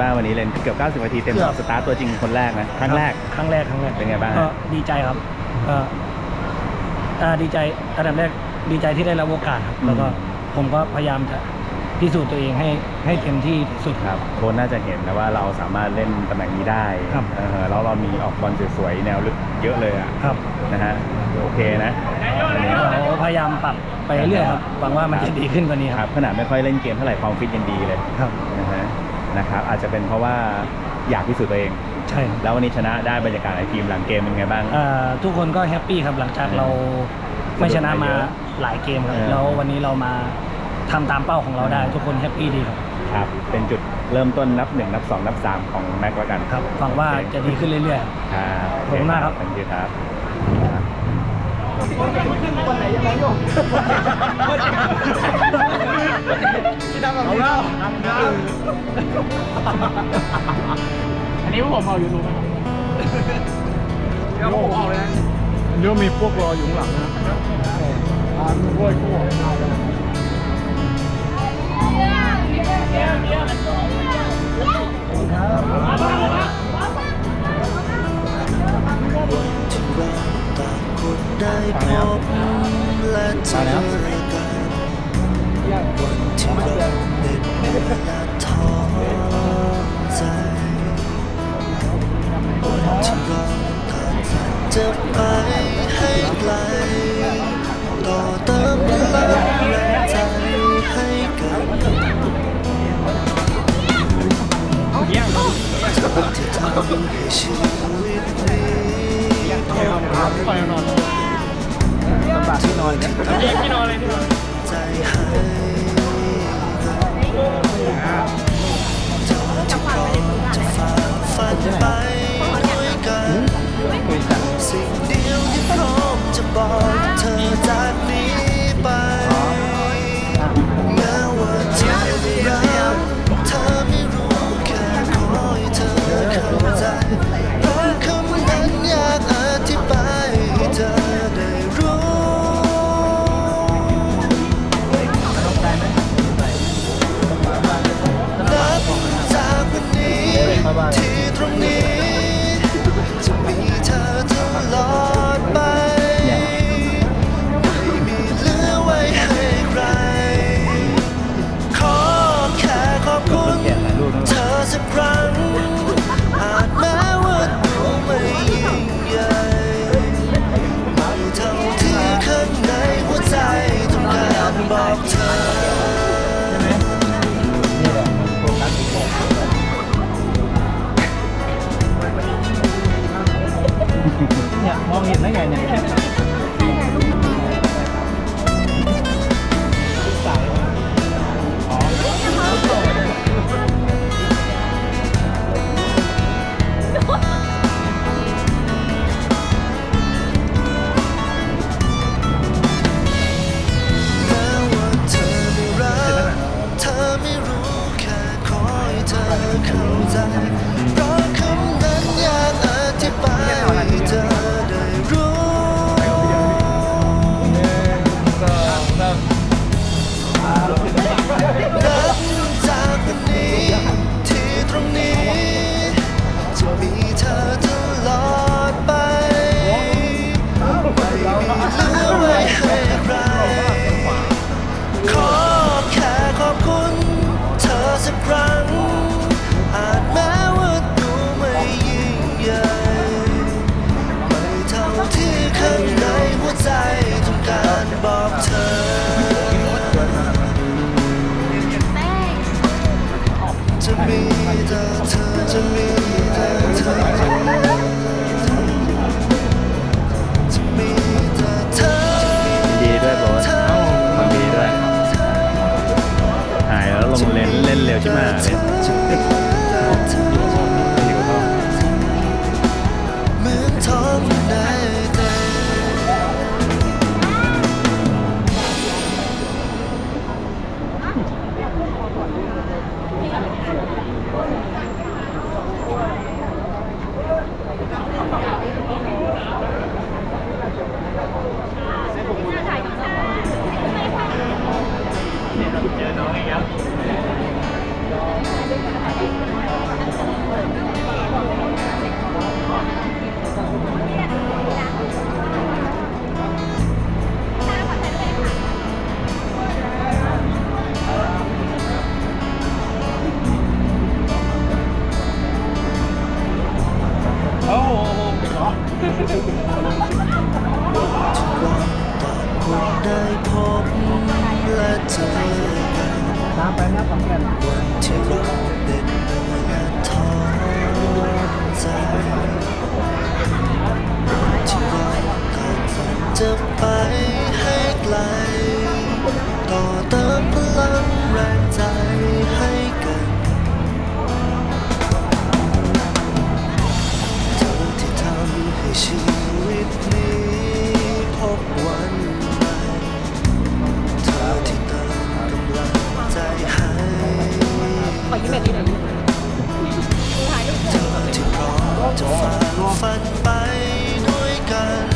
บ้างวันนี้เล่นเกือบ 90นาทีเต็มเกือบ สตาร์ทตัวจริงคนแรกนะครั้งแรก ครั้งแรกครั้งแรกเป็นไงบ้างฮะ ก็ดีใจครับก็อ่าดีใจอันดับแรกดีใจที่ได้รับโอกาสครับ แล้วก็ผมก็พยายามจะพิสูจน์ตัวเองให้ให้เต็มที่ที่สุดครับโค้ชน่าจะเห็นนะว่าเราสามารถเล่นตำแหน่งนี้ได้ครับเออแล้วเรามีออกบอลสวยๆแนวลึกเยอะเลยอะครับ นะฮะโอเคนะวันนี้ เราพยายามปรับไปเรื่อยๆครับหวังว่ามันจะดีขึ้นกว่านี้คครัรับบขนาดไม่ค่อยเล่นเกมเท่าไหร่ความฟิตยังดีเลยครับ นะฮะ นะครับอาจจะเป็นเพราะว่าอยากพิสูจน์ตัวเอง ใช่ครับแล้ววันนี้ชนะได้บรรยากาศในทีมหลังเกมเป็นไงบ้างอ่าทุกคนก็แฮปปี้ครับหลังจากเราไม่ชนะมาหลายเกมครับ เออ แล้ววันนี้เรามาทำตามเป้าของเราได้ ทุกคนแฮปปี้ดีครับครับเป็นจุดเริ่มต้นนับหนึ่งนับสองนับสามของแม็กแล้วกันครับหวังว่าจะดีขึ้นเรื่อยๆครับขอบคุณมากครับ ขอบคุณครับ อันนี้ผมเอาอยู่ตรงไหนเดี๋ยวผมเอาเลยนะเดี๋ยวมีพวกรออยู่ข้างหลังนะอ่ามีพวกพวกที่ ชีวิตนี้พบวันไปนอนที่นอนที่ตั้งพี่นอนเลยที่นอนใจให้กัน อาจแม้ว่าดูไม่ยิ่งใหญ่ไม่เท่าที่ข้าในหัวใจต้องการบอกเธอ ทุกวันต่างคนได้พบและเจอกันวันที่เราเป็นเนื้อท้อใจวันที่เราขาดฝันจะไปให้ไกล ฝันไปด้วยกัน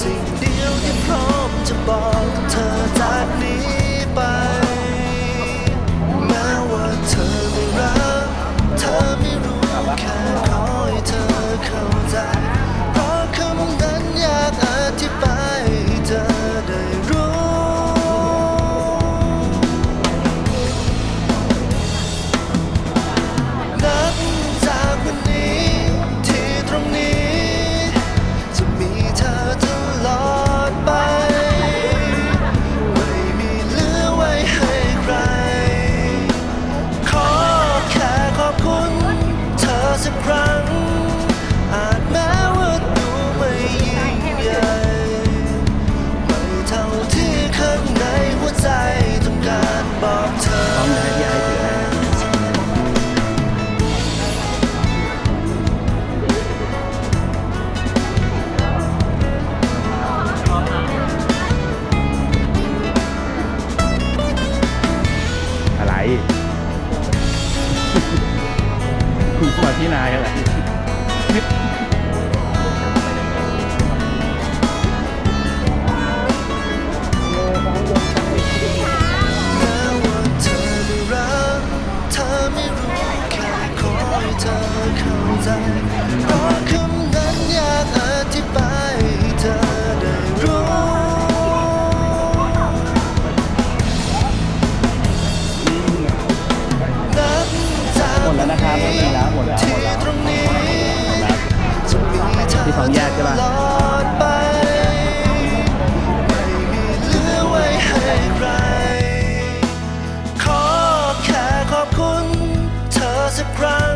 สิ่งเดียวที่พร้อมจะบอกเธอจากนี้ yeah good